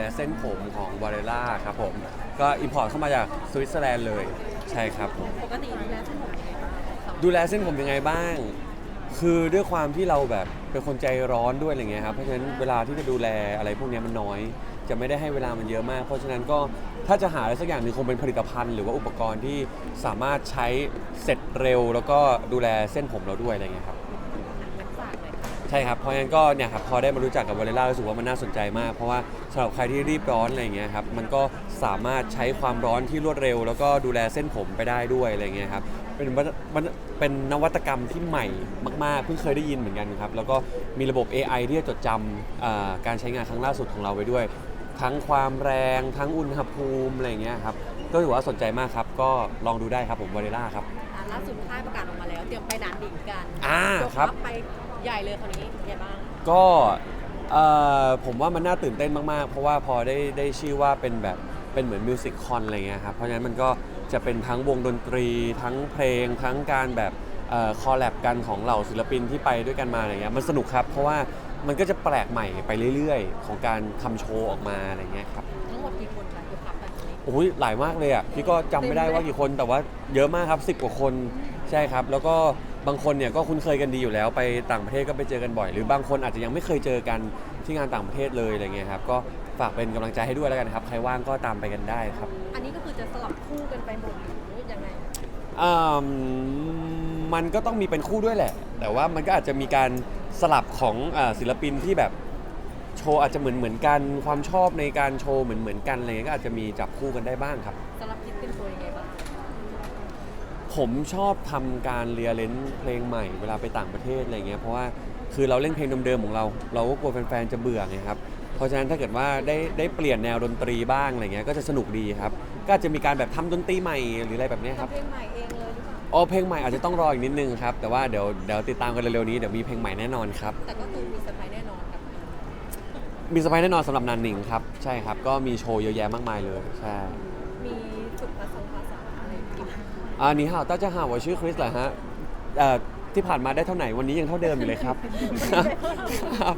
แลเส้นผมของวาเรล่าครับผม ก็อิมพอร์ตเข้ามาจากสวิตเซอร์แลนด์เลย ใช่ครับผม ปกติดูแลเส้นผมยังไงบ้างดูแลเส้นผมยังไงบ้าง คือด้วยความที่เราแบบเป็นคนใจร้อนด้วยอะไรเงี้ยครับ เพราะฉะนั้นเวลาที่จะดูแลอะไรพวกเนี้ยมันน้อย จะไม่ได้ให้เวลามันเยอะมาก เพราะฉะนั้นก็ถ้าจะหาอะไรสักอย่างหนึ่งคงเป็นผลิตภัณฑ์หรือว่าอุปกรณ์ที่สามารถใช้เสร็จเร็ว แล้วก็ดูแลเส้นผมเราด้วยอะไรเงี้ยครับ ใช่ครับเพราะฉะนั้นก็เนี่ยครับพอได้มารู้จักกับวาเลล่ารู้สึกว่ามันน่าสนใจมาก เพราะว่าสำหรับใครที่รีบร้อนอะไรอย่างเงี้ยครับมันก็สามารถใช้ความร้อนที่รวดเร็ว แล้วก็ดูแลเส้นผมไปได้ด้วยอะไรเงี้ยครับเป็นวัตมันเป็นนวัตกรรมที่ใหม่มาก ๆ เพิ่งเคยได้ยินเหมือนกันครับแล้วก็มีระบบ AI ที่จะจดจำอ่าการใช้งานครั้งล่าสุดของเราไว้ด้วย ทั้งความแรงทั้งอุณหภูมิอะไรอย่างเงี้ยครับก็ถือว่าสนใจมากครับก็ลองดูได้ครับผมวาเลล่าครับ อ่าล่าสุดค่ายประกาศออกมาแล้ว เตรียมไปนานดิ่งกันอ่ายกครับ ทัพไป ใหญ่เลยคราวนี้เป็นไงบ้าง ก็เอ่อผมว่ามันน่าตื่นเต้นมาก ๆ เพราะว่าพอได้ได้ชื่อว่าเป็นแบบเป็นเหมือนมิวสิคคอนอะไรเงี้ยครับ เพราะฉะนั้นมันก็จะเป็นทั้งวงดนตรี ทั้งเพลง ทั้งการแบบคอลแลบกันของเหล่าศิลปินที่ไปด้วยกันมาอะไรเงี้ยมันสนุกครับ เพราะว่ามันก็จะแปลกใหม่ไปเรื่อย ๆ ของการทำโชว์ออกมาอะไรเงี้ยครับ ทั้งหมดกี่คนคะยกทัพกันคราวนี้ โอ้ยหลายมากเลยอะพี่ก็จำไม่ได้ว่ากี่คนแต่ว่าเยอะมากครับ 10 กว่าคนใช่ครับ แล้วก็ บางคนเนี่ยก็คุ้นเคยกันดีอยู่แล้วไปต่างประเทศก็ไปเจอกันบ่อย หรือบางคนอาจจะยังไม่เคยเจอกันที่งานต่างประเทศเลยอะไรเงี้ยครับก็ฝากเป็นกำลังใจให้ด้วยแล้วกันครับใครว่างก็ตามไปกันได้ครับอันนี้ก็คือจะสลับคู่กันไปหมดหรือยังไง อืมมันก็ต้องมีเป็นคู่ด้วยแหละ แต่ว่ามันก็อาจจะมีการสลับของอาศิลปินที่แบบโชว์อาจจะเหมือนเหมือนกันความชอบในการโชว์เหมือนเหมือนกันอะไรเงี้ยก็อาจจะมีจับคู่กันได้บ้างครับ สำหรับคิดเป็นตัวยังไงบ้าง ผมชอบทำการเรียเลนเพลงใหม่เวลาไปต่างประเทศอะไรเงี้ยเพราะว่าคือเราเล่นเพลงเดิมๆของเรา เราก็กลัวแฟนๆจะเบื่อไงครับเพราะฉะนั้นถ้าเกิดว่าได้ได้เปลี่ยนแนวดนตรีบ้างอะไรเงี้ยก็จะสนุกดีครับก็อาจจะมีการแบบทำดนตรีใหม่หรืออะไรแบบเนี้ยครับ ทำเพลงใหม่เองเลยหรือเปล่า อ๋อเพลงใหม่อาจจะต้องรออีกนิดนึงครับ แต่ว่าเดี๋ยวเดี๋ยวติดตามกันเร็วๆนี้เดี๋ยวมีเพลงใหม่แน่นอนครับ แต่ก็คือมีเซอร์ไพรส์แน่นอนครับมีสไปแน่นอนสำหรับนันหนิงครับ ใช่ครับ ก็มีโชว์เยอะแยะมากมายเลย ใช่ มีฝึกภาษาภาษาอะไรอีก อ่านี่ฮาวต้าจะหาว่าชื่อคริสเหรอฮะเอ่อที่ผ่านมาได้เท่าไหร่วันนี้ยังเท่าเดิมอยู่เลยครับ ครับ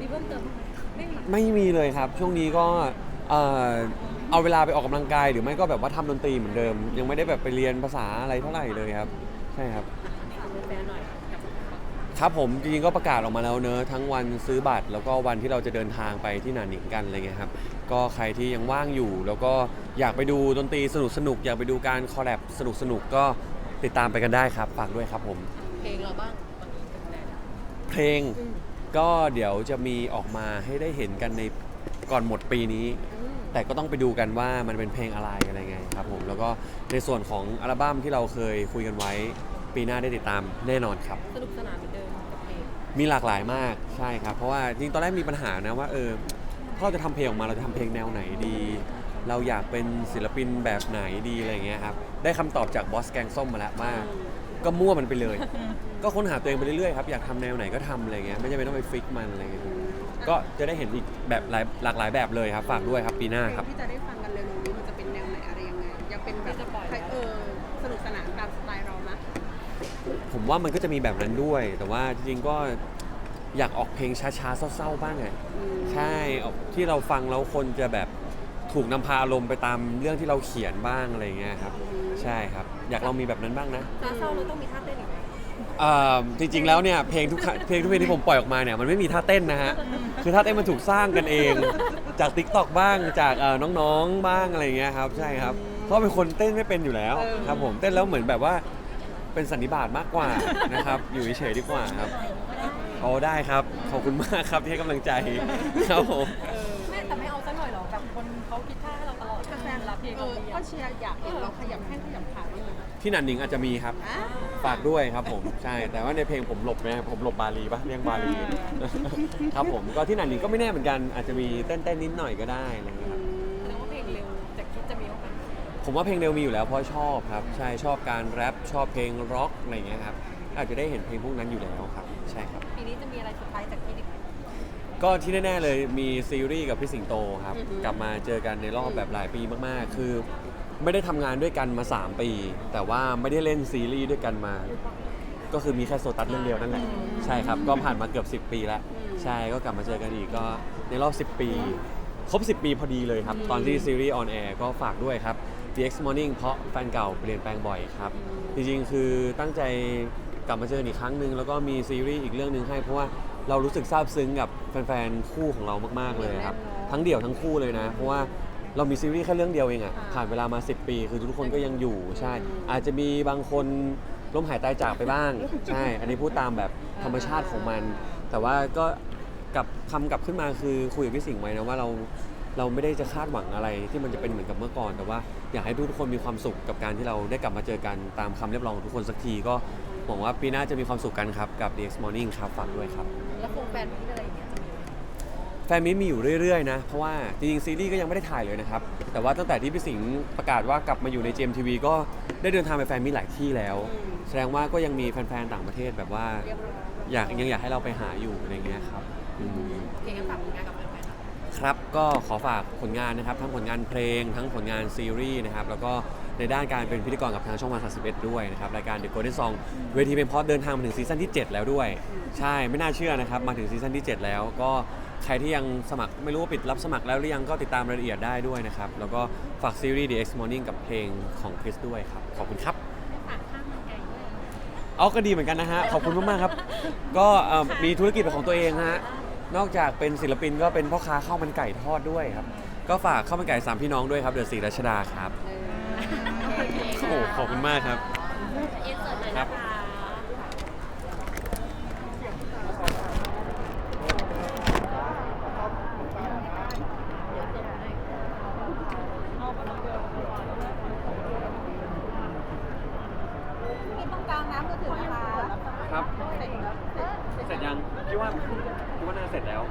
มีเพิ่มเติมไหมไม่มีไม่มีเลยครับ ช่วงนี้ก็เอ่อเอาเวลาไปออกกำลังกายหรือไม่ก็แบบว่าทำดนตรีเหมือนเดิม ยังไม่ได้แบบไปเรียนภาษาอะไรเท่าไหร่เลยครับ ใช่ครับฝากแฟนๆหน่อยกับ ครับผมจริงๆก็ประกาศออกมาแล้วเนอะทั้งวันซื้อบัตร แล้วก็วันที่เราจะเดินทางไปที่หนานหนิงกันอะไรเงี้ยครับก็ใครที่ยังว่างอยู่ แล้วก็อยากไปดูดนตรีสนุกๆอยากไปดูการคอลแลบสนุกๆก็ติดตามไปกันได้ครับฝากด้วยครับผม เพลงเราบ้างวันนี้เป็นไงเพลงอืมก็เดี๋ยวจะมีออกมาให้ได้เห็นกันในก่อนหมดปีนี้ อืมแต่ก็ต้องไปดูกันว่ามันเป็นเพลงอะไรอะไรไงครับผมแล้วก็ในส่วนของอัลบั้มที่เราเคยคุยกันไว้ ปีหน้าได้ติดตามแน่นอนครับ สนุกสนานเหมือนเดิมกับเพลง มีหลากหลายมากใช่ครับ เพราะว่าจริงๆตอนแรกมีปัญหานะว่าเออถ้าเราจะทำเพลงออกมาเราจะทำเพลงแนวไหนดี เราอยากเป็นศิลปินแบบไหนดีอะไรเงี้ยครับได้คำตอบจากบอสแกงส้มมาแล้วว่าก็มั่วมันไปเลย ก็ค้นหาตัวเองไปเรื่อยๆครับอยากทำแนวไหนก็ทำอะไรเงี้ยไม่จำเป็นต้องไปฟิกมันอะไรเงี้ยก็จะได้เห็นอีกแบบหลายหลากหลายแบบเลยครับฝากด้วยครับปีหน้าครับ ที่จะได้ฟังกันเร็วๆนี้มันจะเป็นแนวไหนอะไรยังไงยังเป็นแบบที่จะปล่อยแล้วเออสนุกสนานตามสไตล์เรานะ ผมว่ามันก็จะมีแบบนั้นด้วย แต่ว่าจริงๆก็อยากออกเพลงช้าๆเศร้าๆบ้างไงใช่ออกที่เราฟังแล้วคนจะแบบถูกนำพาอารมณ์ไปตามเรื่องที่เราเขียนบ้างอะไรเงี้ยครับ ใช่ครับ อยากลองมีแบบนั้นบ้างนะถ้าเศร้าเราต้องมีท่าเต้นอีกไหมเอ่อจริงๆแล้วเนี่ยเพลงทุกครั้งเพลงทุกเพลงที่ผมปล่อยออกมาเนี่ยมันไม่มีท่าเต้นนะฮะคือท่าเต้นมันถูกสร้างกันเอง จาก t ิ k t o k บ้างจากเอ่อน้องๆบ้างอะไรเงี้ยครับ ใช่ครับเพราะเป็นคนเต้นไม่เป็นอยู่แล้วครับผมเต้นแล้วเหมือนแบบว่า เป็นสันนิบาตมากกว่านะครับ อยู่เฉยๆดีกว่าครับเอาได้ครับขอบคุณมากครับที่ให้กำลังใจครับผมแม่แต่ไม่เอาซะหน่อยหรอแบบคนเขาคิดท่าให้เราตลอดถ้าแฟนรับเพลงเอเราอดีก็เชียร์อยากเห็นเราขยับแข้งขยับขาบ้างไหมที่นันหนิงอาจจะมีครับอะฝากด้วยครับผมใช่แต่ว่าในเพลงผมหลบไหมผมหลบบาลีปะเรียกบาลีครับผมก็ที่นันหนิงก็ไม่แน่เหมือนกันอาจจะมีเต้นๆนิดหน่อยก็ได้อะไรเงี้ยครับแผมว่าเพลงเร็วมีอยู่แล้วเพราะชอบครับ ใช่ชอบการแรปชอบเพลงร็อกอะไรเงี้ยครับอาจจะได้เห็นเพลงพวกนั้นอยู่แล้วครับ ใช่ครับ ปีนี้จะมีอะไรเซอร์ไพรส์จากคิดอีกไหม ก็ที่แน่ๆเลยมีซีรีส์กับพี่สิงโตครับกลับมาเจอกันในรอบแบบหลายปีมากๆ คือ ไม่ได้ทำงานด้วยกันมา 3 ปี แต่ว่าไม่ได้เล่นซีรีส์ด้วยกันมา ก็คือมีแค่โซตัสเรื่องเดียวนั่นแหละใช่ครับ ก็ผ่านมาเกือบ 10 ปีแล้ว ใช่ก็กลับมาเจอกันอีกก็ในรอบ 10 ปี ครบ 10 ปีพอดีเลยครับ ตอนที่ซีรีส์ออนแอร์ก็ฝากด้วยครับ The X Morning เพราะแฟนเก่าเปลี่ยนแปลงบ่อยครับ จริงๆ คือตั้งใจกลับมาเจอกันอีกครั้งหนึ่งแล้วก็มีซีรีส์อีกเรื่องหนึ่งให้เพราะว่าเรารู้สึกซาบซึ้งกับแฟนๆ คู่ของเรามากๆเลยครับ ทั้งเดี่ยวทั้งคู่เลยนะ เพราะว่าเรามีซีรีส์แค่เรื่องเดียวเองอะผ่านเวลามา 10 ปี คือทุกคนก็ยังอยู่ใช่ อาจจะมีบางคนล้มหายตายจากไปบ้าง ใช่ อันนี้พูดตามแบบธรรมชาติของมัน แต่ว่าก็กลับคำกลับขึ้นมาคือคุยกับพี่สิงห์ไว้นะว่าเรา เราไม่ได้จะคาดหวังอะไรที่มันจะเป็นเหมือนกับเมื่อก่อน แต่ว่าอยากให้ทุกคนมีความสุขกับการที่เราได้กลับมาเจอกันตามคำเรียกร้องของทุกคนสักทีก็หวังว่าปีหน้าจะมีความสุขกันครับกับ The X Morning ครับฝากด้วยครับ แล้วคงแฟนมีอะไรอย่างเงี้ยจะมีไหมแฟนมิตรมีอยู่เรื่อยๆนะ เพราะว่าจริงๆซีรีส์ก็ยังไม่ได้ถ่ายเลยนะครับ แต่ว่าตั้งแต่ที่พี่สิงห์ประกาศว่ากลับมาอยู่ใน GMTV ก็ได้เดินทางไปแฟนมิตรหลายที่แล้ว แสดงว่าก็ยังมีแฟนๆต่างประเทศแบบว่า เรียบร้อยอยากยังอยากให้เราไปหาอยู่อะไรเงี้ยครับอืมเก่งกันฝากผลงานกับแฟนๆหน่อย ครับก็ขอฝากผลงานนะครับทั้งผลงานเพลง ทั้งผลงานซีรีส์นะครับแล้วก็ในด้านการเป็นพิธีกรกับทางช่องวัน31ด้วยนะครับรายการ The Golden Song เวทีเป็นพอดเดินทางมาถึงซีซั่นที่ 7 แล้วด้วย ใช่ไม่น่าเชื่อนะครับมาถึงซีซั่นที่ 7 แล้ว ก็ใครที่ยังสมัครไม่รู้ว่าปิดรับสมัครแล้วหรือยังก็ติดตามรายละเอียดได้ด้วยนะครับแล้วก็ฝากซีรีส์ The X Morning กับเพลงของคริสด้วยครับขอบคุณครับเอาก็ดีเหมือนกันนะฮะขอบคุณมากๆครับ ก็เอ่อมีธุรกิจเป็นของตัวเองฮะ นอกจากเป็นศิลปินก็เป็นพ่อค้าข้าวมันไก่ทอดด้วยครับ ก็ฝากข้าวมันไก่สามพี่น้องด้วยครับเดือดสีรัชดาครับเออโอ้โหขอบคุณมากครับ อินเสิร์ตเลยครันะบคะ พี่ว่าพี่ว่าน่าเสร็จแล้ว